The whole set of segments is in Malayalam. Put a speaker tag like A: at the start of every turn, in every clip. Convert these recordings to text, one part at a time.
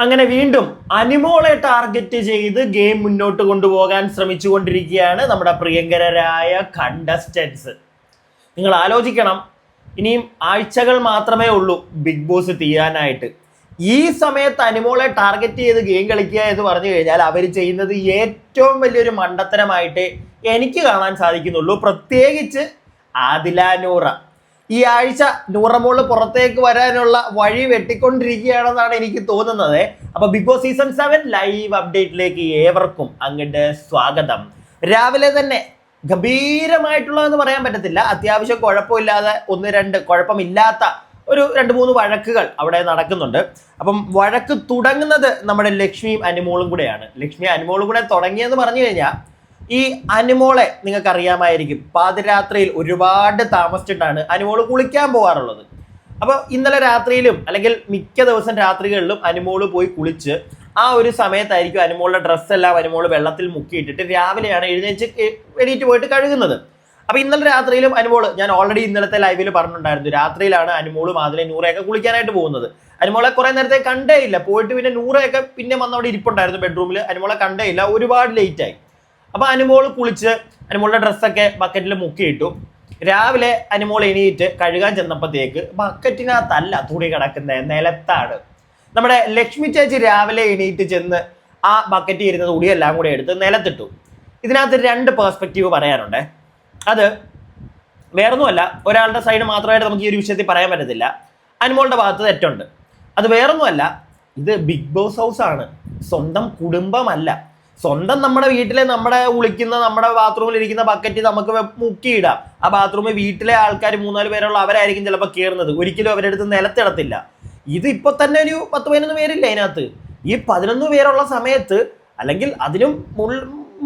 A: അങ്ങനെ വീണ്ടും അനിമോളെ ടാർഗറ്റ് ചെയ്ത് ഗെയിം മുന്നോട്ട് കൊണ്ടുപോകാൻ ശ്രമിച്ചുകൊണ്ടിരിക്കുകയാണ് നമ്മുടെ പ്രിയങ്കരരായ കണ്ടസ്റ്റൻസ് നിങ്ങൾ ആലോചിക്കണം ഇനിയും ആഴ്ചകൾ മാത്രമേ ഉള്ളൂ ബിഗ് ബോസ് തീരാനായിട്ട്. ഈ സമയത്ത് അനിമോളെ ടാർഗറ്റ് ചെയ്ത് ഗെയിം കളിക്കുക എന്ന് പറഞ്ഞു കഴിഞ്ഞാൽ അവർ ചെയ്യുന്നത് ഏറ്റവും വലിയൊരു മണ്ടത്തരമായിട്ട് എനിക്ക് കാണാൻ സാധിക്കുന്നുള്ളൂ. പ്രത്യേകിച്ച് ആദില നൂറ. ഈ ആഴ്ച നൂറമോൾ പുറത്തേക്ക് വരാനുള്ള വഴി വെട്ടിക്കൊണ്ടിരിക്കുകയാണെന്നാണ് എനിക്ക് തോന്നുന്നത്. അപ്പൊ Bigg Boss season seven live അപ്ഡേറ്റിലേക്ക് ഏവർക്കും അങ്ങോട്ട് സ്വാഗതം. രാവിലെ തന്നെ ഗംഭീരമായിട്ടുള്ളതെന്ന് പറയാൻ പറ്റത്തില്ല. അത്യാവശ്യം കുഴപ്പമില്ലാതെ ഒന്ന് രണ്ട് കുഴപ്പമില്ലാത്ത ഒരു രണ്ട് മൂന്ന് വഴക്കുകൾ അവിടെ നടക്കുന്നുണ്ട്. അപ്പം വഴക്ക് തുടങ്ങുന്നത് നമ്മുടെ ലക്ഷ്മിയും അനുമോളും കൂടെയാണ്. ലക്ഷ്മി അനുമോളും കൂടെ തുടങ്ങിയെന്ന് പറഞ്ഞു കഴിഞ്ഞാൽ ഈ അനുമോളെ നിങ്ങൾക്ക് അറിയാമായിരിക്കും പാതിരാത്രിയിൽ ഒരുപാട് താമസിച്ചിട്ടാണ് അനുമോൾ കുളിക്കാൻ പോകാറുള്ളത്. അപ്പോൾ ഇന്നലെ രാത്രിയിലും അല്ലെങ്കിൽ മിക്ക ദിവസം രാത്രികളിലും അനുമോൾ പോയി കുളിച്ച് ആ ഒരു സമയത്തായിരിക്കും അനുമോളുടെ ഡ്രസ്സെല്ലാം അനുമോൾ വെള്ളത്തിൽ മുക്കിയിട്ടിട്ട് രാവിലെയാണ് എഴുന്നേച്ച് എണീറ്റ് പോയിട്ട് കഴുകുന്നത്. അപ്പോൾ ഇന്നലെ രാത്രിയിലും അനുമോൾ ഞാൻ ഓൾറെഡി ഇന്നലത്തെ ലൈവിൽ പറഞ്ഞിട്ടുണ്ടായിരുന്നു. രാത്രിയിലാണ് അനുമോൾ മാതിലെ നൂറയൊക്കെ കുളിക്കാനായിട്ട് പോകുന്നത്. അനുമോളെ കുറേ നേരത്തെ കണ്ടേ ഇല്ല. പോയിട്ട് പിന്നെ നൂറയൊക്കെ പിന്നെ വന്നവിടെ ഇരിപ്പുണ്ടായിരുന്നു ബെഡ്റൂമിൽ അനുമോളെ കണ്ടേ ഇല്ല. ഒരുപാട് ലേറ്റ് ആയി അപ്പൊ അനുമോൾ കുളിച്ച് അനുമോളുടെ ഡ്രസ്സൊക്കെ ബക്കറ്റിൽ മുക്കിയിട്ടു. രാവിലെ അനുമോൾ എണീറ്റ് കഴുകാൻ ചെന്നപ്പോഴത്തേക്ക് ബക്കറ്റിനകത്തല്ല തുണി കിടക്കുന്ന നിലത്താണ്. നമ്മുടെ ലക്ഷ്മി ചേച്ചി രാവിലെ എണീറ്റ് ചെന്ന് ആ ബക്കറ്റിൽ ഇരുന്ന തുണിയെല്ലാം കൂടെ എടുത്ത് നിലത്തിട്ടു. ഇതിനകത്ത് രണ്ട് പേഴ്സ്പെക്റ്റീവ് പറയാനുണ്ട്. അത് വേറൊന്നുമല്ല ഒരാളുടെ സൈഡ് മാത്രമായിട്ട് നമുക്ക് ഈ ഒരു വിഷയത്തിൽ പറയാൻ പറ്റത്തില്ല. അനുമോളുടെ ഭാഗത്ത് തെറ്റുണ്ട്. അത് വേറൊന്നുമല്ല ഇത് ബിഗ് ബോസ് ഹൗസ് ആണ്. സ്വന്തം കുടുംബമല്ല. സ്വന്തം നമ്മുടെ വീട്ടിലെ നമ്മുടെ ഉളിക്കുന്ന നമ്മുടെ ബാത്റൂമിൽ ഇരിക്കുന്ന ബക്കറ്റ് നമുക്ക് മുക്കിയിടാം. ആ ബാത്റൂമിൽ വീട്ടിലെ ആൾക്കാർ മൂന്നാൽ പേരുള്ള അവരായിരിക്കും ചിലപ്പോൾ കയറുന്നത് ഒരിക്കലും അവരുടെ അടുത്ത് നിലത്തിടത്തില്ല. ഇത് ഇപ്പൊ തന്നെ ഒരു പത്ത് പതിനൊന്ന് പേരില്ല അതിനകത്ത്? ഈ പതിനൊന്ന് പേരുള്ള സമയത്ത് അല്ലെങ്കിൽ അതിനും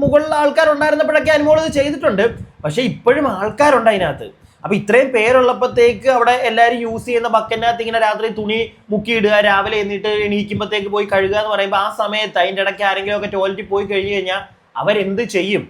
A: മുകളിൽ ആൾക്കാരുണ്ടായിരുന്നപ്പോഴൊക്കെ അനുമോൾ ഇത് ചെയ്തിട്ടുണ്ട്. പക്ഷേ ഇപ്പോഴും ആൾക്കാരുണ്ട് അതിനകത്ത്. അപ്പൊ ഇത്രയും പേരുള്ളപ്പോഴത്തേക്ക് അവിടെ എല്ലാവരും യൂസ് ചെയ്യുന്ന ബക്കറ്റിനകത്ത് ഇങ്ങനെ രാത്രി തുണി മുക്കിയിടുക രാവിലെ എന്നിട്ട് എണീക്കുമ്പോഴത്തേക്ക് പോയി കഴുകുക എന്ന് പറയുമ്പോൾ ആ സമയത്ത് അതിന്റെ ഇടയ്ക്ക് ആരെങ്കിലും ഒക്കെ ടോയ്ലറ്റിൽ പോയി കഴിഞ്ഞു കഴിഞ്ഞാൽ അവരെന്ത് ചെയ്യും?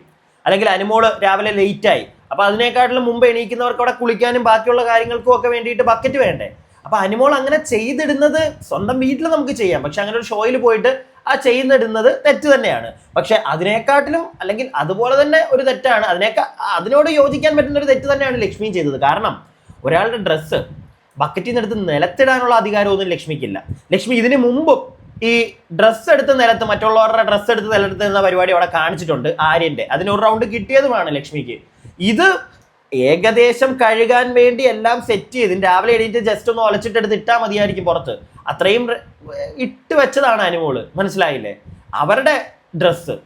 A: അല്ലെങ്കിൽ അനുമോൾ രാവിലെ ലേറ്റായി അപ്പൊ അതിനേക്കാട്ടിലും മുമ്പ് എണീക്കുന്നവർക്ക് അവിടെ കുളിക്കാനും ബാക്കിയുള്ള കാര്യങ്ങൾക്കും ഒക്കെ വേണ്ടിയിട്ട് ബക്കറ്റ് വേണ്ടേ? അപ്പൊ അനുമോൾ അങ്ങനെ ചെയ്തിടുന്നത് സ്വന്തം വീട്ടിൽ നമുക്ക് ചെയ്യാം. പക്ഷെ അങ്ങനെ ഒരു ഷോയിൽ പോയിട്ട് ആ ചെയ്യുന്നിടുന്നത് തെറ്റ് തന്നെയാണ്. പക്ഷെ അതിനെക്കാട്ടിലും അല്ലെങ്കിൽ അതുപോലെ തന്നെ ഒരു തെറ്റാണ്. അതിനേക്കാ അതിനോട് യോജിക്കാൻ പറ്റുന്ന ഒരു തെറ്റ് തന്നെയാണ് ലക്ഷ്മിയും ചെയ്തത്. കാരണം ഒരാളുടെ ഡ്രസ്സ് ബക്കറ്റിൽ നിന്നെടുത്ത് നിലത്തിടാനുള്ള അധികാരമൊന്നും ലക്ഷ്മിക്കില്ല. ലക്ഷ്മി ഇതിനു മുമ്പും ഈ ഡ്രസ്സ് എടുത്ത് നിലത്ത് മറ്റുള്ളവരുടെ ഡ്രസ്സ് എടുത്ത് നിലത്ത് എന്ന പരിപാടി അവിടെ കാണിച്ചിട്ടുണ്ട് ആര്യന്റെ അതിന് ഒരു റൗണ്ട് കിട്ടിയതുമാണ് ലക്ഷ്മിക്ക്. ഇത് ഏകദേശം കഴുകാൻ വേണ്ടി എല്ലാം സെറ്റ് ചെയ്ത് രാവിലെ എണീറ്റ് ജസ്റ്റ് ഒന്ന് ഒലച്ചിട്ടെടുത്ത് ഇട്ടാൽ മതിയായിരിക്കും പുറത്ത്. അത്രയും ഇട്ട് വെച്ചതാണ് അനുമോൾ മനസ്സിലായില്ലേ? അവരുടെ ഡ്രസ്സ്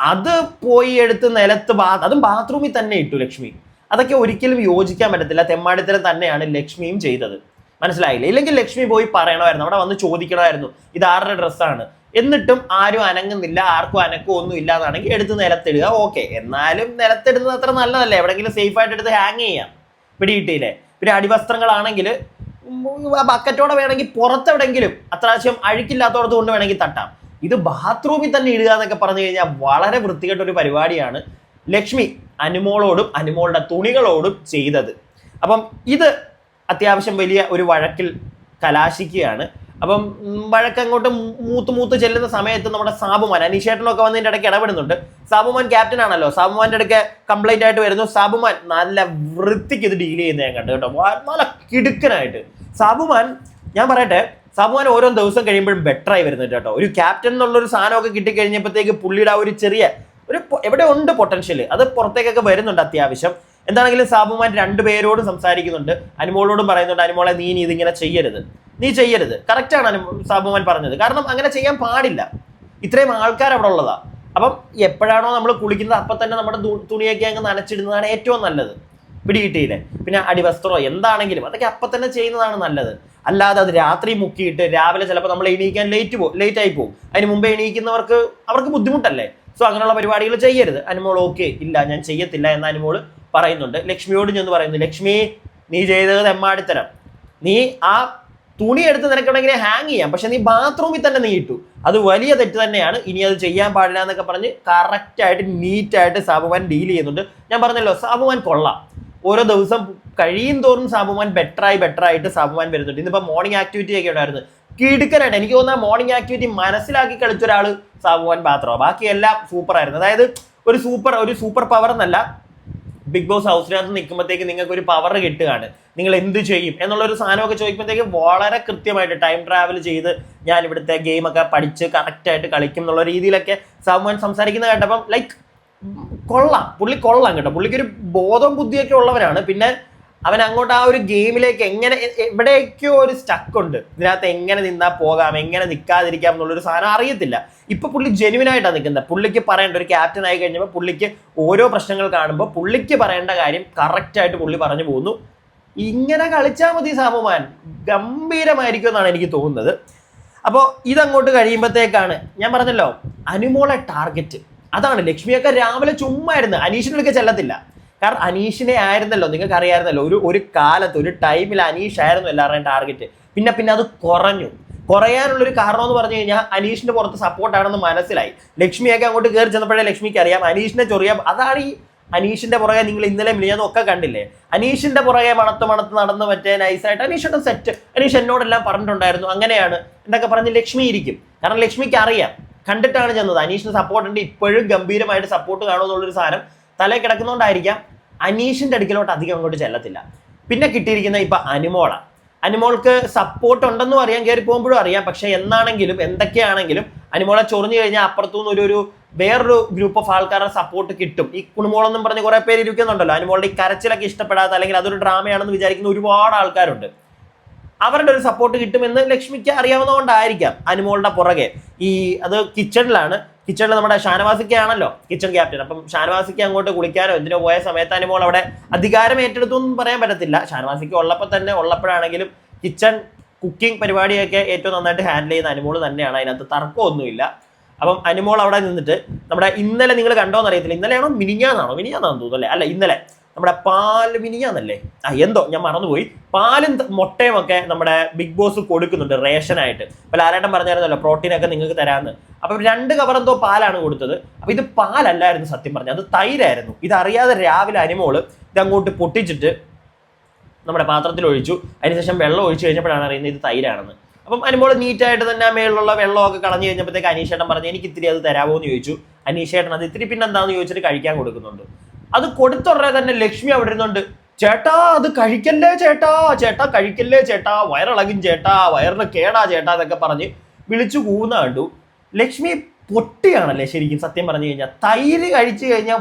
A: അത് പോയി എടുത്ത് നിലത്ത് ബാ അതും ബാത്റൂമിൽ തന്നെ ഇട്ടു ലക്ഷ്മി. അതൊക്കെ ഒരിക്കലും യോജിക്കാൻ പറ്റത്തില്ല. തെമ്മാടിത്തരം തന്നെയാണ് ലക്ഷ്മിയും ചെയ്തത്. മനസ്സിലായില്ലേ? ഇല്ലെങ്കിൽ ലക്ഷ്മി പോയി പറയണമായിരുന്നു. അവിടെ വന്ന് ചോദിക്കണമായിരുന്നു. ഇത് ആരുടെ ഡ്രസ്സാണ് എന്നിട്ടും ആരും അനങ്ങുന്നില്ല. ആർക്കും അനക്കോ ഒന്നും ഇല്ലാന്നാണെങ്കിൽ എടുത്ത് നിലത്തിടുക. ഓക്കെ. എന്നാലും നിലത്തിടുന്നത് അത്ര നല്ലതല്ലേ. എവിടെയെങ്കിലും സേഫ് ആയിട്ട് എടുത്ത് ഹാങ് ചെയ്യാം. പിടികിട്ടിയില്ലേ? പിന്നെ അടിവസ്ത്രങ്ങളാണെങ്കിൽ ബക്കറ്റോടെ വേണമെങ്കിൽ പുറത്തെവിടെങ്കിലും അത്യാവശ്യം അഴുക്കില്ലാത്തടത്ത് കൊണ്ട് വേണമെങ്കിൽ തട്ടാം. ഇത് ബാത്റൂമിൽ തന്നെ ഇടുക എന്നൊക്കെ പറഞ്ഞു കഴിഞ്ഞാൽ വളരെ വൃത്തികെട്ട ഒരു പരിപാടിയാണ് ലക്ഷ്മി അനുമോളോടും അനുമോളുടെ തുണികളോടും ചെയ്തത്. അപ്പം ഇത് അത്യാവശ്യം വലിയ ഒരു വഴക്കിൽ കലാശിക്കുകയാണ്. അപ്പം വഴക്കങ്ങോട്ട് മൂത്ത് മൂത്ത് ചെല്ലുന്ന സമയത്ത് നമ്മുടെ സാബുമാൻ അനീഷേട്ടനൊക്കെ വന്നതിന്റെ ഇടയ്ക്ക് ഇടപെടുന്നുണ്ട്. സാബുമാൻ ക്യാപ്റ്റൻ ആണല്ലോ. സാബുമാന്റെ ഇടയ്ക്ക് കംപ്ലൈന്റ് ആയിട്ട് വരുന്നു. സാബുമാൻ നല്ല വൃത്തിക്ക് ഇത് ഡീൽ ചെയ്യുന്നത് ഞാൻ കണ്ടു കേട്ടോ. നല്ല കിടുക്കനായിട്ട്. സാബുമാൻ ഞാൻ പറയട്ടെ സാബുമാൻ ഓരോ ദിവസം കഴിയുമ്പോഴും ബെറ്റർ ആയി വരുന്നുണ്ട് കേട്ടോ. ഒരു ക്യാപ്റ്റൻ എന്നുള്ളൊരു സാധനമൊക്കെ കിട്ടിക്കഴിഞ്ഞപ്പോഴത്തേക്ക് പുള്ളിയുടെ ആ ഒരു ചെറിയ ഒരു എവിടെ ഉണ്ട് പൊട്ടൻഷ്യൽ അത് പുറത്തേക്കൊക്കെ വരുന്നുണ്ട് അത്യാവശ്യം. എന്താണെങ്കിലും സാബുമാൻ രണ്ടുപേരോടും സംസാരിക്കുന്നുണ്ട്. അനുമോളോടും പറയുന്നുണ്ട് അനുമോളെ നീ നീ ഇതിങ്ങനെ ചെയ്യരുത്. നീ ചെയ്യരുത്. കറക്റ്റാണ് അനു സാബുമാൻ പറഞ്ഞത്. കാരണം അങ്ങനെ ചെയ്യാൻ പാടില്ല. ഇത്രയും ആൾക്കാർ അവിടെ ഉള്ളതാ. അപ്പം എപ്പോഴാണോ നമ്മൾ കുളിക്കുന്നത് അപ്പം തന്നെ നമ്മുടെ തുണിയൊക്കെ അങ്ങ് നനച്ചിടുന്നതാണ് ഏറ്റവും നല്ലത്. പിടികിട്ടിയില്ലേ? പിന്നെ അടിവസ്ത്രമോ എന്താണെങ്കിലും അതൊക്കെ അപ്പം തന്നെ ചെയ്യുന്നതാണ് നല്ലത്. അല്ലാതെ അത് രാത്രി മുക്കിയിട്ട് രാവിലെ ചിലപ്പോൾ നമ്മൾ എണീക്കാൻ ലേറ്റ് പോകും ലേറ്റ് ആയി പോകും അതിന് മുമ്പ് എണീക്കുന്നവർക്ക് അവർക്ക് ബുദ്ധിമുട്ടല്ലേ? സോ അങ്ങനെയുള്ള പരിപാടികൾ ചെയ്യരുത്. അനുമോൾ ഓക്കെ ഇല്ല ഞാൻ ചെയ്യത്തില്ല എന്ന് അനുമോൾ പറയുന്നുണ്ട്. ലക്ഷ്മിയോട് ചെന്ന് പറയുന്നു ലക്ഷ്മി നീ ചെയ്തത് എമ്മാടിത്തരം നീ ആ തുണി എടുത്ത് നിനക്കുണ്ടെങ്കിൽ ഹാങ് ചെയ്യാം. പക്ഷെ നീ ബാത്റൂമിൽ തന്നെ നീ ഇട്ടു. അത് വലിയ തെറ്റ് തന്നെയാണ്. ഇനി അത് ചെയ്യാൻ പാടില്ല എന്നൊക്കെ പറഞ്ഞ് കറക്റ്റായിട്ട് നീറ്റായിട്ട് സാബുമാൻ ഡീൽ ചെയ്യുന്നുണ്ട്. ഞാൻ പറഞ്ഞല്ലോ സാബുമാൻ കൊള്ളാം. ഓരോ ദിവസം കഴിയും തോറും സാബുമാൻ ബെറ്ററായി ബെറ്ററായിട്ട് സാബുമാൻ വരുന്നുണ്ട്. ഇന്നിപ്പോൾ മോർണിംഗ് ആക്ടിവിറ്റി ഒക്കെ ഉണ്ടായിരുന്നു. കിടുക്കനായിട്ട് എനിക്ക് തോന്നുന്ന മോർണിംഗ് ആക്ടിവിറ്റി മനസ്സിലാക്കി കളിച്ച ഒരാൾ സാബുവാൻ മാത്രമാണ് ബാക്കി എല്ലാം സൂപ്പർ ആയിരുന്നു. അതായത് ഒരു സൂപ്പർ ഒരു സൂപ്പർ പവർ എന്നല്ല ബിഗ് ബോസ് ഹൗസിനകത്ത് നിൽക്കുമ്പോഴത്തേക്ക് നിങ്ങൾക്ക് ഒരു പവർ കിട്ടുകയാണ്. നിങ്ങൾ എന്ത് ചെയ്യും എന്നുള്ള ഒരു സാധനമൊക്കെ ചോദിക്കുമ്പോഴത്തേക്ക് വളരെ കൃത്യമായിട്ട് ടൈം ട്രാവൽ ചെയ്ത് ഞാൻ ഇവിടുത്തെ ഗെയിമൊക്കെ പഠിച്ച് കറക്റ്റായിട്ട് കളിക്കും എന്നുള്ള രീതിയിലൊക്കെ സാബുവാൻ സംസാരിക്കുന്ന കേട്ടപ്പം ലൈക്ക് കൊള്ളാം. പുള്ളി കൊള്ളാം കേട്ടോ. പുള്ളിക്കൊരു ബോധം ബുദ്ധിയൊക്കെ ഉള്ളവരാണ്. പിന്നെ അവൻ അങ്ങോട്ട് ആ ഒരു ഗെയിമിലേക്ക് എങ്ങനെ എവിടേക്കോ ഒരു സ്റ്റക്ക് ഉണ്ട്. ഇതിനകത്ത് എങ്ങനെ നിന്നാ പോകാം എങ്ങനെ നിൽക്കാതിരിക്കാം എന്നുള്ളൊരു സാധനം അറിയത്തില്ല. ഇപ്പൊ പുള്ളി ജെനുവിൻ ആയിട്ടാണ് നിൽക്കുന്നത് പുള്ളിക്ക് പറയേണ്ട ഒരു ക്യാപ്റ്റൻ ആയി കഴിഞ്ഞപ്പോൾ പുള്ളിക്ക് ഓരോ പ്രശ്നങ്ങൾ കാണുമ്പോൾ പുള്ളിക്ക് പറയേണ്ട കാര്യം കറക്റ്റ് ആയിട്ട് പുള്ളി പറഞ്ഞു പോകുന്നു. ഇങ്ങനെ കളിച്ചാൽ മതി സാമുമാൻ. ഗംഭീരമായിരിക്കും എന്നാണ് എനിക്ക് തോന്നുന്നത്. അപ്പോൾ ഇതങ്ങോട്ട് കഴിയുമ്പോഴത്തേക്കാണ് ഞാൻ പറഞ്ഞല്ലോ അനുമോളെ ടാർഗറ്റ് അതാണ് ലക്ഷ്മിയൊക്കെ രാവിലെ ചുമ്മാ ഇരുന്ന് അനീഷിനൊക്കെ ചെല്ലത്തില്ല. കാരണം അനീഷിനെ ആയിരുന്നല്ലോ നിങ്ങൾക്ക് അറിയായിരുന്നല്ലോ ഒരു ഒരു കാലത്ത് ഒരു ടൈമിൽ അനീഷ് ആയിരുന്നു എല്ലാവരുടെയും ടാർഗറ്റ്. പിന്നെ പിന്നെ അത് കുറഞ്ഞു. കുറയാനുള്ളൊരു കാരണം എന്ന് പറഞ്ഞു കഴിഞ്ഞാൽ അനീഷിന്റെ പുറത്ത് സപ്പോർട്ടാണെന്ന് മനസ്സിലായി. ലക്ഷ്മിയൊക്കെ അങ്ങോട്ട് കയറി ചെന്നപ്പോഴേ ലക്ഷ്മിക്ക് അറിയാം അനീഷിനെ ചൊറിയാം അതാണ് ഈ അനീഷിന്റെ പുറകെ നിങ്ങൾ ഇന്നലെ മിനിഞ്ഞാന്നും കണ്ടില്ലേ? അനീഷിന്റെ പുറകെ മണത്ത് മണത്ത് നടന്ന് മറ്റേ നൈസായിട്ട് അനീഷിന്റെ സെറ്റ് അനീഷ് എന്നോടെല്ലാം പറഞ്ഞിട്ടുണ്ടായിരുന്നു അങ്ങനെയാണ് എന്നൊക്കെ പറഞ്ഞ് ലക്ഷ്മി ഇരിക്കും. കാരണം ലക്ഷ്മിക്ക് അറിയാം കണ്ടിട്ടാണ് ചെന്നത്. അനീഷിന് സപ്പോർട്ട് ഉണ്ട് ഇപ്പോഴും ഗംഭീരമായിട്ട് സപ്പോർട്ട് കാണുമെന്നുള്ളൊരു സാധനം തലയിൽ കിടക്കുന്നതുകൊണ്ടായിരിക്കാം അനീഷിന്റെ അടുക്കിലോട്ട് അധികം അങ്ങോട്ട് ചെല്ലത്തില്ല. പിന്നെ കിട്ടിയിരിക്കുന്ന ഇപ്പൊ അനുമോള. അനുമോൾക്ക് സപ്പോർട്ട് ഉണ്ടെന്നും അറിയാം കയറി പോകുമ്പോഴും അറിയാം. പക്ഷെ എന്നാണെങ്കിലും എന്തൊക്കെയാണെങ്കിലും അനുമോളെ ചൊറിഞ്ഞു കഴിഞ്ഞാൽ അപ്പുറത്തുനിന്ന് ഒരു ഒരു വേറൊരു ഗ്രൂപ്പ് ഓഫ് ആൾക്കാരുടെ സപ്പോർട്ട് കിട്ടും. ഈ കുണുമോളെന്നും പറഞ്ഞ് കുറേ പേര് ഇരിക്കുന്നുണ്ടല്ലോ. അനുമോളുടെ ഈ കരച്ചിലൊക്കെ ഇഷ്ടപ്പെടാത്ത അല്ലെങ്കിൽ അതൊരു ഡ്രാമയാണെന്ന് വിചാരിക്കുന്ന ഒരുപാട് ആൾക്കാരുണ്ട്. അവരുടെ ഒരു സപ്പോർട്ട് കിട്ടുമെന്ന് ലക്ഷ്മിക്ക് അറിയാവുന്നതുകൊണ്ടായിരിക്കാം അനുമോളുടെ പുറകെ. ഈ അത് കിച്ചണിലാണ് കിച്ചണിൽ നമ്മുടെ ഷാനവാസിക്ക ആണല്ലോ കിച്ചൺ ക്യാപ്റ്റൻ അപ്പം ഷാനവാസിക്ക് അങ്ങോട്ട് കുളിക്കാനോ എന്തിനോ പോയ സമയത്ത് അനുമോൾ അവിടെ അധികാരം ഏറ്റെടുത്തു എന്നും പറയാൻ പറ്റത്തില്ല. ഷാനവാസിക്ക് ഉള്ളപ്പോൾ തന്നെ ഉള്ളപ്പോഴാണെങ്കിലും കിച്ചൺ കുക്കിംഗ് പരിപാടിയൊക്കെ ഏറ്റവും നന്നായിട്ട് ഹാൻഡിൽ ചെയ്യുന്ന അനുമോൾ തന്നെയാണ്. അതിനകത്ത് തർക്കമൊന്നുമില്ല. അപ്പം അനുമോൾ അവിടെ നിന്നിട്ട് നമ്മുടെ ഇന്നലെ നിങ്ങൾ കണ്ടോന്ന് അറിയത്തില്ല. ഇന്നലെയാണോ മിനിഞ്ഞാന്നാണോ? മിനിഞ്ഞാന്നാണെന്ന് തോന്നുന്നു അല്ലേ? അല്ല ഇന്നലെ. നമ്മുടെ പാൽ മിനിഞ്ഞാന്നല്ലേ ആ എന്തോ ഞാൻ മറന്നുപോയി. പാലും മുട്ടയും ഒക്കെ നമ്മുടെ ബിഗ് ബോസ് കൊടുക്കുന്നുണ്ട് റേഷനായിട്ട്. അപ്പൊ ലാലേട്ടൻ പറഞ്ഞായിരുന്നല്ലോ പ്രോട്ടീൻ ഒക്കെ നിങ്ങൾക്ക് തരാമെന്ന് അപ്പൊ രണ്ട് കവർ എന്തോ പാലാണ് കൊടുത്തത്. അപ്പൊ ഇത് പാലല്ലായിരുന്നു സത്യം പറഞ്ഞത് അത് തൈരായിരുന്നു. ഇതറിയാതെ രാവിലെ അനിമോൾ ഇതങ്ങോട്ട് പൊട്ടിച്ചിട്ട് നമ്മുടെ പാത്രത്തിൽ ഒഴിച്ചു. അതിനുശേഷം വെള്ളം ഒഴിച്ചു കഴിഞ്ഞപ്പോഴാണ് അറിയുന്നത് ഇത് തൈരാണെന്ന്. അപ്പം അനുമോൾ നീറ്റായിട്ട് തന്നെ മേളിലുള്ള വെള്ളമൊക്കെ കളഞ്ഞു കഴിഞ്ഞപ്പോഴത്തേക്ക് അനീഷേട്ടൻ പറഞ്ഞു എനിക്ക് ഇത്തിരി അത് തരാമോ എന്ന് ചോദിച്ചു. അനീഷേട്ടൻ അത് ഇത്തിരി പിന്നെ എന്താന്ന് ചോദിച്ചിട്ട് കഴിക്കാൻ കൊടുക്കുന്നുണ്ട്. അത് കൊടുത്തുടനെ തന്നെ ലക്ഷ്മി അവിടെ ഇരുന്നുണ്ട്. ചേട്ടാ അത് കഴിക്കല്ലേ ചേട്ടാ? ചേട്ടാ കഴിക്കല്ലേ ചേട്ടാ? വയറിളകും ചേട്ടാ വയറിന് കേടാ ചേട്ടാ എന്നൊക്കെ പറഞ്ഞ് വിളിച്ചു കൂന്ന കണ്ടു. ലക്ഷ്മി പൊട്ടിയാണല്ലേ ശരിക്കും സത്യം പറഞ്ഞു കഴിഞ്ഞാൽ തൈര് കഴിച്ചു കഴിഞ്ഞാൽ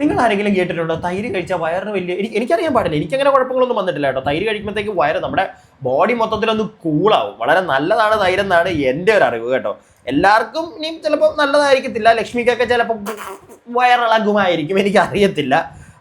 A: നിങ്ങൾ ആരെങ്കിലും കേട്ടിട്ടുണ്ടോ? തൈര് കഴിച്ചാൽ വയറിന് വലിയ എനിക്ക് എനിക്കറിയാൻ പാടില്ല. എനിക്കങ്ങനെ കുഴപ്പങ്ങളൊന്നും വന്നിട്ടില്ല കേട്ടോ. തൈര് കഴിക്കുമ്പോഴത്തേക്ക് വയറ് നമ്മുടെ ബോഡി മൊത്തത്തിലൊന്ന് കൂളാവും വളരെ നല്ലതാണ് തൈരെന്നാണ് എന്റെ ഒരു അറിവ് കേട്ടോ. എല്ലാവർക്കും ഇനിയും ചിലപ്പോൾ നല്ലതായിരിക്കത്തില്ല. ലക്ഷ്മിക്കൊക്കെ ചിലപ്പോൾ വയറിളകുമായിരിക്കും എനിക്ക് അറിയത്തില്ല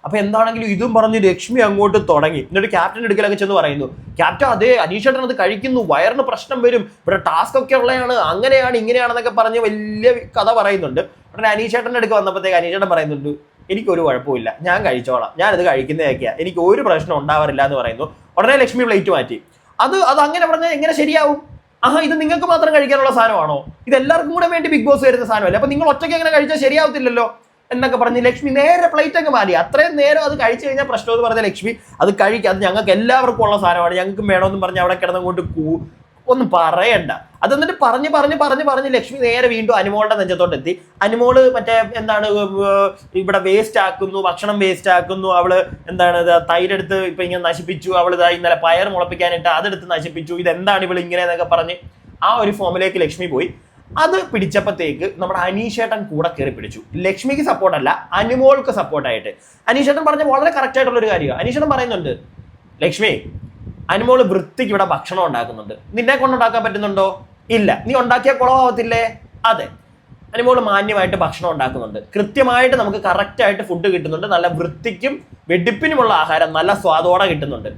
A: അപ്പൊ എന്താണെങ്കിലും ഇതും പറഞ്ഞ് ലക്ഷ്മി അങ്ങോട്ട് തുടങ്ങി. എന്നിട്ട് ക്യാപ്റ്റൻ എടുക്കലൊക്കെ ചെന്ന് പറയുന്നു ക്യാപ്റ്റൻ അതേ അനീഷേട്ടൻ അത് കഴിക്കുന്നു. വയറിന് പ്രശ്നം വരും. ഇവിടെ ടാസ്ക് ഒക്കെ ഉള്ളതാണ്. അങ്ങനെയാണ് ഇങ്ങനെയാണെന്നൊക്കെ പറഞ്ഞ് വലിയ കഥ പറയുന്നുണ്ട്. ഉടനെ അനീഷേട്ടന്റെ അടുക്ക് വന്നപ്പോഴത്തേക്ക് അനീഷേട്ടൻ പറയുന്നുണ്ട് എനിക്കൊരു കുഴപ്പമില്ല ഞാൻ കഴിച്ചോളാം. ഞാനത് കഴിക്കുന്നതൊക്കെയാണ് എനിക്ക് ഒരു പ്രശ്നം ഉണ്ടാവാറില്ല എന്ന് പറയുന്നു. ഉടനെ ലക്ഷ്മി പ്ലേറ്റ് മാറ്റി. അത് അത് അങ്ങനെ പറഞ്ഞാൽ എങ്ങനെ ശരിയാവും? ആഹാ ഇത് നിങ്ങൾക്ക് മാത്രം കഴിക്കാനുള്ള സാധനമാണോ? ഇത് എല്ലാവർക്കും കൂടെ വേണ്ടി ബിഗ് ബോസ് വരുന്ന സാധനമല്ലേ? അപ്പൊ നിങ്ങൾ ഒറ്റയ്ക്ക് അങ്ങനെ കഴിച്ചാൽ ശരിയാവത്തില്ലല്ലോ എന്നൊക്കെ പറഞ്ഞ് ലക്ഷ്മി നേരെ പ്ലേറ്റ് അങ്ങ് മാറി അത്രയും നേരം അത് കഴിച്ചു കഴിഞ്ഞാൽ പ്രശ്നം എന്ന് പറഞ്ഞ ലക്ഷ്മി അത് കഴിക്കുക അത് ഞങ്ങൾക്ക് എല്ലാവർക്കും ഉള്ള സാധനമാണ്. ഞങ്ങൾക്കും വേണമെന്നും പറഞ്ഞ് അവിടെ കിടന്നുകൊണ്ട് കൂ ഒന്നും പറയണ്ട. അത് എന്നിട്ട് പറഞ്ഞ് പറഞ്ഞ് പറഞ്ഞ് പറഞ്ഞ് ലക്ഷ്മി നേരെ വീണ്ടും അനുമോളുടെ നെഞ്ചത്തോട്ട് എത്തി. അനുമോൾ മറ്റേ എന്താണ് ഇവിടെ വേസ്റ്റ് ആക്കുന്നു ഭക്ഷണം വേസ്റ്റ് ആക്കുന്നു. അവൾ എന്താണ് തൈരെടുത്ത് ഇപ്പൊ ഇങ്ങനെ നശിപ്പിച്ചു. അവൾ ഇതാ ഇന്നലെ പയർ മുളപ്പിക്കാനിട്ട് അതെടുത്ത് നശിപ്പിച്ചു. ഇതെന്താണ് ഇവൾ ഇങ്ങനെ എന്നൊക്കെ പറഞ്ഞ് ആ ഒരു ഫോമിലേക്ക് ലക്ഷ്മി പോയി. അത് പിടിച്ചപ്പോഴത്തേക്ക് നമ്മുടെ അനീഷേട്ടൻ കൂടെ കയറി പിടിച്ചു. ലക്ഷ്മിക്ക് സപ്പോർട്ടല്ല അനുമോൾക്ക് സപ്പോർട്ടായിട്ട് അനീഷേട്ടൻ പറഞ്ഞ വളരെ കറക്റ്റ് ആയിട്ടുള്ള ഒരു കാര്യമാണ്. അനീഷേട്ടൻ പറയുന്നുണ്ട് ലക്ഷ്മി അനുമോൾ വൃത്തിക്ക് ഇവിടെ ഭക്ഷണം ഉണ്ടാക്കുന്നുണ്ട്. നിന്നെ കൊണ്ടുണ്ടാക്കാൻ പറ്റുന്നുണ്ടോ? ഇല്ല. നീ ഉണ്ടാക്കിയ കുളമാവത്തില്ലേ? അതെ. അനുമോൾ മാന്യമായിട്ട് ഭക്ഷണം ഉണ്ടാക്കുന്നുണ്ട്. കൃത്യമായിട്ട് നമുക്ക് കറക്റ്റായിട്ട് ഫുഡ് കിട്ടുന്നുണ്ട്. നല്ല വൃത്തിക്കും വെടിപ്പിനുമുള്ള ആഹാരം നല്ല സ്വാദോടെ കിട്ടുന്നുണ്ട്.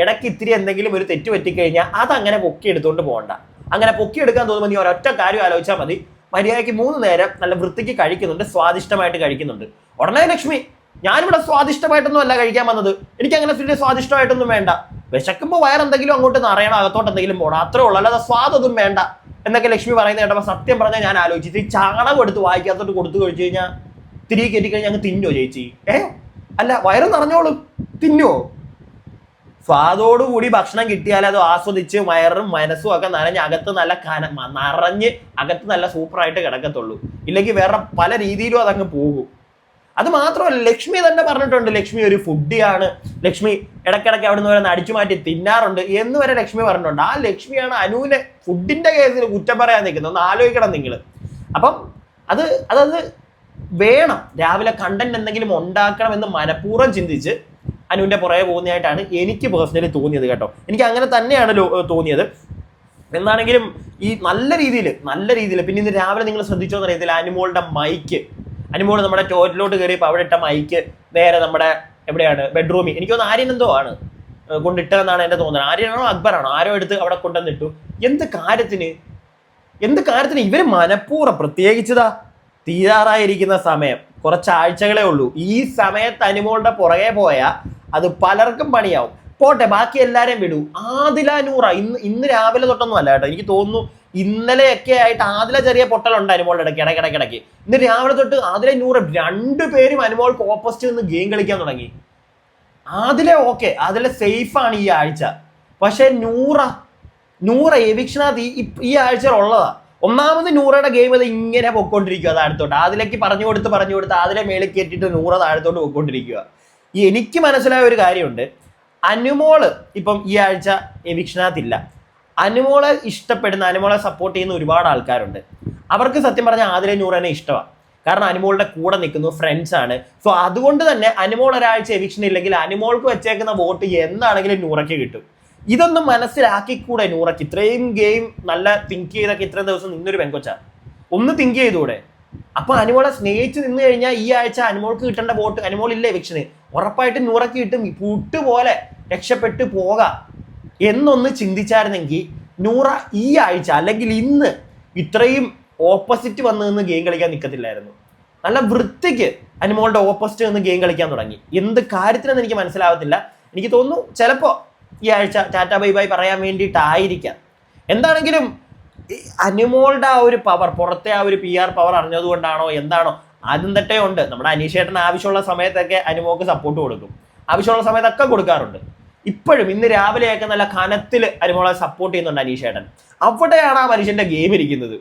A: ഇടയ്ക്ക് ഇത്തിരി എന്തെങ്കിലും ഒരു തെറ്റ് പറ്റിക്കഴിഞ്ഞാൽ അതങ്ങനെ പൊക്കി എടുത്തുകൊണ്ട് പോകണ്ട അങ്ങനെ പൊക്കി എടുക്കാൻ തോന്നുമ്പോൾ നീ ഒരൊറ്റ കാര്യം ആലോചിച്ചാൽ മതി. മര്യാദയ്ക്ക് മൂന്ന് നേരം നല്ല വൃത്തിക്ക് കഴിക്കുന്നുണ്ട്. സ്വാദിഷ്ടമായിട്ട് കഴിക്കുന്നുണ്ട്. ഉടനെ ലക്ഷ്മി ഞാനിവിടെ സ്വാദിഷ്ടമായിട്ടൊന്നും അല്ല കഴിക്കാൻ വന്നത്. എനിക്ക് അങ്ങനെ സ്വാദിഷ്ടമായിട്ടൊന്നും വേണ്ട. വിശക്കുമ്പോൾ വയറെന്തെങ്കിലും അങ്ങോട്ട് നിറയണം? അകത്തോട്ട് എന്തെങ്കിലും പോകണം അത്രേ ഉള്ളൂ. അല്ലാതെ സ്വാദൊന്നും വേണ്ട. എന്നൊക്കെ ലക്ഷ്മി പറയുന്നത് കേട്ടപ്പോൾ സത്യം പറഞ്ഞാൽ ഞാൻ ആലോചിച്ചു. ഈ ചാണകം എടുത്ത് വായിക്കാത്തോട്ട് കൊടുത്തു കഴിച്ചു കഴിഞ്ഞാൽ തിരികെ കയറ്റി കഴിഞ്ഞാൽ അങ്ങ് തിന്നോ ചേച്ചി? ഏ? അല്ല വയറ് നിറഞ്ഞോളും. തിന്നോ? സ്വാദോടുകൂടി ഭക്ഷണം കിട്ടിയാൽ അത് ആസ്വദിച്ച് വയറും മനസ്സും ഒക്കെ നനഞ്ഞ് അകത്ത് നല്ല കന നിറഞ്ഞ് അകത്ത് നല്ല സൂപ്പറായിട്ട് കിടക്കത്തുള്ളൂ. ഇല്ലെങ്കിൽ വേറെ പല രീതിയിലും അതങ്ങ് പോകും. അത് മാത്രമല്ല ലക്ഷ്മി തന്നെ പറഞ്ഞിട്ടുണ്ട് ലക്ഷ്മി ഒരു ഫുഡിയാണ്. ലക്ഷ്മി ഇടയ്ക്കിടയ്ക്ക് അവിടെ നിന്ന് അടിച്ചു മാറ്റി തിന്നാറുണ്ട് എന്ന് വരെ ലക്ഷ്മി പറഞ്ഞിട്ടുണ്ട്. ആ ലക്ഷ്മിയാണ് അനുവിനെ ഫുഡിന്റെ കേസിൽ കുറ്റം പറയാൻ നിൽക്കുന്നത്. ഒന്ന് ആലോചിക്കണം നിങ്ങൾ അപ്പം അത് അതത് വേണം. രാവിലെ കണ്ടന്റ് എന്തെങ്കിലും ഉണ്ടാക്കണം എന്ന് മനഃപൂർവം ചിന്തിച്ച് അനുവിന്റെ പുറകെ പോകുന്നതായിട്ടാണ് എനിക്ക് പേഴ്സണലി തോന്നിയത് കേട്ടോ. എനിക്ക് അങ്ങനെ തന്നെയാണ് തോന്നിയത്. എന്നാണെങ്കിലും ഈ നല്ല രീതിയിൽ നല്ല രീതിയിൽ പിന്നെ ഇന്ന് രാവിലെ നിങ്ങൾ ശ്രദ്ധിച്ചോ എന്നറിയത്തില്ല അനുമോളുടെ മൈക്ക് അനിമോൾ നമ്മുടെ ടോയ്ലറ്റിലോട്ട് കയറിയപ്പോൾ അവിടെ ഇട്ട മൈക്ക് നേരെ നമ്മുടെ എവിടെയാണ്? ബെഡ്റൂമിൽ എനിക്കൊന്ന് ആര്യൻ എന്തോ ആണ്. കൊണ്ടിട്ടതെന്നാണ് എന്റെ തോന്നുന്നത് ആര്യനാണോ അക്ബറാണോ? ആരോ എടുത്ത് അവിടെ കൊണ്ടുവന്നിട്ടു എന്ത് കാര്യത്തിന്? എന്ത് കാര്യത്തിന് ഇവർ മനഃപൂർവം പ്രത്യേകിച്ചതാ? തീരാറായിരിക്കുന്ന സമയം. കുറച്ച് ആഴ്ചകളേ ഉള്ളൂ. ഈ സമയത്ത് അനുമോളുടെ പുറകെ പോയാൽ അത് പലർക്കും പണിയാവും. പോട്ടെ ബാക്കി എല്ലാരെയും വിടൂ. ആദില നൂറ ഇന്ന് ഇന്ന് രാവിലെ തൊട്ടൊന്നും അല്ല കേട്ടോ. എനിക്ക് തോന്നുന്നു ഇന്നലെയൊക്കെ ആയിട്ട് ആദില ചെറിയ പൊട്ടലുണ്ട് അനുമോളുടെ ഇടയ്ക്ക് ഇടയ്ക്കിടയ്ക്ക് ഇന്ന് രാവിലെ തൊട്ട് ആദില നൂറ രണ്ടുപേരും അനുമോൾക്ക് ഓപ്പോസിറ്റ് നിന്ന് ഗെയിം കളിക്കാൻ തുടങ്ങി. ആദിലെ ഓക്കെ സേഫ് ആണ് ഈ ആഴ്ച. പക്ഷെ നൂറ നൂറ എവിക്ഷനാഥ് ഈ ഈ ആഴ്ച ഉള്ളതാ. ഒന്നാമത് നൂറയുടെ ഗെയിം അത് ഇങ്ങനെ പൊക്കോണ്ടിരിക്കുക അത് അടുത്തോട്ട് അതിലേക്ക് പറഞ്ഞു കൊടുത്ത് പറഞ്ഞു കൊടുത്ത് അതിലെ മേളിൽ കയറ്റിയിട്ട് നൂറ താഴത്തോട്ട് പൊക്കോണ്ടിരിക്കുക എനിക്ക് മനസ്സിലായ ഒരു കാര്യമുണ്ട്. അനുമോൾ ഇപ്പം ഈ ആഴ്ച എവിക്ഷനകത്തില്ല അനുമോളെ ഇഷ്ടപ്പെടുന്ന അനുമോളെ സപ്പോർട്ട് ചെയ്യുന്ന ഒരുപാട് ആൾക്കാരുണ്ട്. അവർക്ക് സത്യം പറഞ്ഞാൽ ആദിലെ നൂറനെ ഇഷ്ടമാണ് കാരണം അനുമോളുടെ കൂടെ നിൽക്കുന്നു ഫ്രണ്ട്സ് ആണ്. സോ അതുകൊണ്ട് തന്നെ അനുമോൾ ഒരാഴ്ച എവിക്ഷൻ ഇല്ലെങ്കിൽ അനുമോൾക്ക് വെച്ചേക്കുന്ന വോട്ട് എന്താണെങ്കിലും നൂറയ്ക്ക് കിട്ടും. ഇതൊന്നും മനസ്സിലാക്കിക്കൂടെ നൂറയ്ക്ക്? ഇത്രയും ഗെയിം നല്ല തിങ്ക് ചെയ്തൊക്കെ ഇത്രയും ദിവസം നിന്നൊരു പെങ്കൊച്ച. ഒന്ന് തിങ്ക് ചെയ്തൂടെ. അപ്പൊ അനുമോളെ സ്നേഹിച്ച് നിന്ന് കഴിഞ്ഞാൽ ഈ ആഴ്ച അനുമോൾക്ക് കിട്ടേണ്ട വോട്ട് അനുമോൾ ഇല്ല എവിക്ഷന്? ഉറപ്പായിട്ടും നൂറയ്ക്ക് കിട്ടും. പുട്ടുപോലെ രക്ഷപ്പെട്ട് പോകാം എന്നൊന്ന് ചിന്തിച്ചായിരുന്നെങ്കിൽ നൂറ ഈ ആഴ്ച അല്ലെങ്കിൽ ഇന്ന് ഇത്രയും ഓപ്പോസിറ്റ് വന്ന് നിന്ന് ഗെയിം കളിക്കാൻ നിൽക്കത്തില്ലായിരുന്നു നല്ല വൃത്തിക്ക് അനുമോളുടെ ഓപ്പോസിറ്റ് നിന്ന് ഗെയിം കളിക്കാൻ തുടങ്ങി. എന്ത് കാര്യത്തിനെന്ന് എനിക്ക് മനസ്സിലാവത്തില്ല. എനിക്ക് തോന്നുന്നു ചിലപ്പോൾ ഈ ആഴ്ച ടാറ്റ ബൈ ബൈ പറയാൻ വേണ്ടിയിട്ടായിരിക്കാം. എന്താണെങ്കിലും അനുമോളുടെ ആ ഒരു പവർ പുറത്തെ ആ ഒരു പി ആർ പവർ അറിഞ്ഞതുകൊണ്ടാണോ എന്താണോ ആദ്യം തട്ടേ ഉണ്ട്. നമ്മുടെ അനീഷേട്ടൻ ആവശ്യമുള്ള സമയത്തൊക്കെ അനുമോക്ക് സപ്പോർട്ട് കൊടുക്കും. ആവശ്യമുള്ള സമയത്തൊക്കെ കൊടുക്കാറുണ്ട്. ഇപ്പോഴും ഇന്ന് രാവിലെയൊക്കെ നല്ല കനത്തിൽ അരിമോളെ സപ്പോർട്ട് ചെയ്യുന്നുണ്ട് അനീഷേട്ടൻ. അവിടെയാണ് ആ മനുഷ്യന്റെ ഗെയിം ഇരിക്കുന്നത്.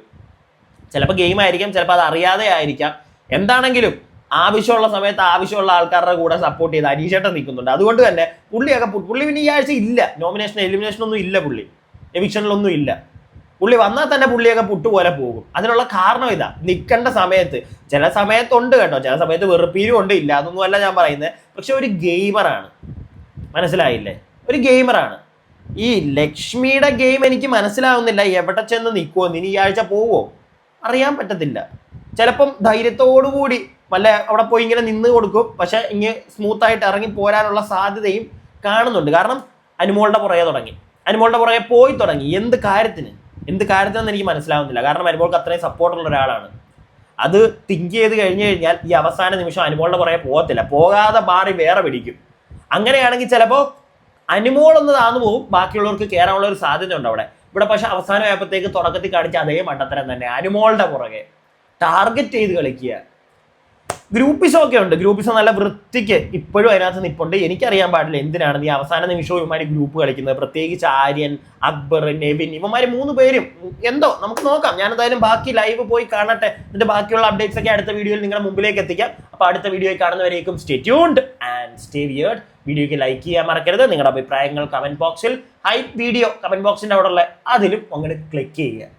A: ചിലപ്പോൾ ഗെയിം ആയിരിക്കാം ചിലപ്പോൾ അത് അറിയാതെ ആയിരിക്കാം. എന്താണെങ്കിലും ആവശ്യമുള്ള സമയത്ത് ആവശ്യമുള്ള ആൾക്കാരുടെ കൂടെ സപ്പോർട്ട് ചെയ്ത് അനീഷേട്ടൻ നിൽക്കുന്നുണ്ട്. അതുകൊണ്ട് തന്നെ പുള്ളിയൊക്കെ പുള്ളി പിന്നെ ഈ ആഴ്ച ഇല്ല. നോമിനേഷൻ എലിമിനേഷൻ ഒന്നും ഇല്ല പുള്ളി. എവിക്ഷനിലൊന്നും ഇല്ല. പുള്ളി വന്നാൽ തന്നെ പുള്ളിയൊക്കെ പുട്ടുപോലെ പോകും. അതിനുള്ള കാരണം ഇതാ. നിൽക്കേണ്ട സമയത്ത് ചില സമയത്തുണ്ട് കേട്ടോ. ചില സമയത്ത് വെറുപ്പീരും ഉണ്ട്. ഇല്ല അതൊന്നും അല്ല ഞാൻ പറയുന്നത്. പക്ഷെ ഒരു ഗെയിമറാണ് മനസ്സിലായില്ലേ? ഒരു ഗെയിമറാണ്. ഈ ലക്ഷ്മിയുടെ ഗെയിം എനിക്ക് മനസ്സിലാവുന്നില്ല. എവിടെ ചെന്ന് നിൽക്കുമോ ഇനി ഈ ആഴ്ച പോവോ? അറിയാൻ പറ്റത്തില്ല. ചിലപ്പം ധൈര്യത്തോടുകൂടി വല്ല അവിടെ പോയി ഇങ്ങനെ നിന്ന് കൊടുക്കും. പക്ഷെ സ്മൂത്ത് ആയിട്ട് ഇറങ്ങി പോരാനുള്ള സാധ്യതയും കാണുന്നുണ്ട്. കാരണം അനുമോളുടെ പുറകെ തുടങ്ങി. അനുമോളുടെ പുറകെ പോയി തുടങ്ങി. എന്ത് കാര്യത്തിന്? എന്ത് കാര്യത്തിനെന്ന് എനിക്ക് മനസ്സിലാവുന്നില്ല. കാരണം അനുമോൾക്ക് അത്രയും സപ്പോർട്ടുള്ള ഒരാളാണ്. അത് തിങ്ക് ചെയ്ത് കഴിഞ്ഞു കഴിഞ്ഞാൽ ഈ അവസാന നിമിഷം അനുമോളുടെ പുറകെ പോകത്തില്ല. പോകാതെ മാറി വേറെ പിടിക്കും. അങ്ങനെയാണെങ്കിൽ ചിലപ്പോൾ അനുമോൾ ഒന്ന് താന്നു പോകും ബാക്കിയുള്ളവർക്ക് കയറാനുള്ള ഒരു സാധ്യത ഉണ്ട് അവിടെ. ഇവിടെ പക്ഷെ അവസാനമായപ്പോഴത്തേക്ക് തുടക്കത്തിൽ കാണിച്ച അതേ മണ്ടത്തരം തന്നെ. അനുമോളുടെ പുറകെ. ടാർഗറ്റ് ചെയ്ത് കളിക്കുക. ഗ്രൂപ്പിസോ ഒക്കെ ഉണ്ട്. ഗ്രൂപ്പിസം നല്ല വൃത്തിക്ക് ഇപ്പോഴും അതിനകത്ത് നിൽപ്പുണ്ട് എനിക്കറിയാൻ പാടില്ല എന്തിനാണ് നീ അവസാന നിമിഷവും ഇവന്മാർ ഗ്രൂപ്പ് കളിക്കുന്നത്. പ്രത്യേകിച്ച് ആര്യൻ അക്ബർ നെവിൻ ഇവന്മാർ മൂന്ന് പേരും. എന്തോ നമുക്ക് നോക്കാം. ഞാൻ എന്തായാലും ബാക്കി ലൈവ് പോയി കാണട്ടെ. എന്നിട്ട് ബാക്കിയുള്ള അപ്ഡേറ്റ്സ് ഒക്കെ അടുത്ത വീഡിയോയിൽ നിങ്ങളുടെ മുമ്പിലേക്ക് എത്തിക്കാം. അപ്പോൾ അടുത്ത വീഡിയോയിൽ കാണുന്നവരേക്കും stay tuned and stay weird വീഡിയോയ്ക്ക് ലൈക്ക് ചെയ്യാൻ മറക്കരുത്. നിങ്ങളുടെ അഭിപ്രായങ്ങൾ കമന്റ് ബോക്സിൽ ഹൈപ്പ് വീഡിയോ കമന്റ് ബോക്സിന്റെ അവിടെ ഉള്ള അതിലും അങ്ങനെ ക്ലിക്ക് ചെയ്യുക.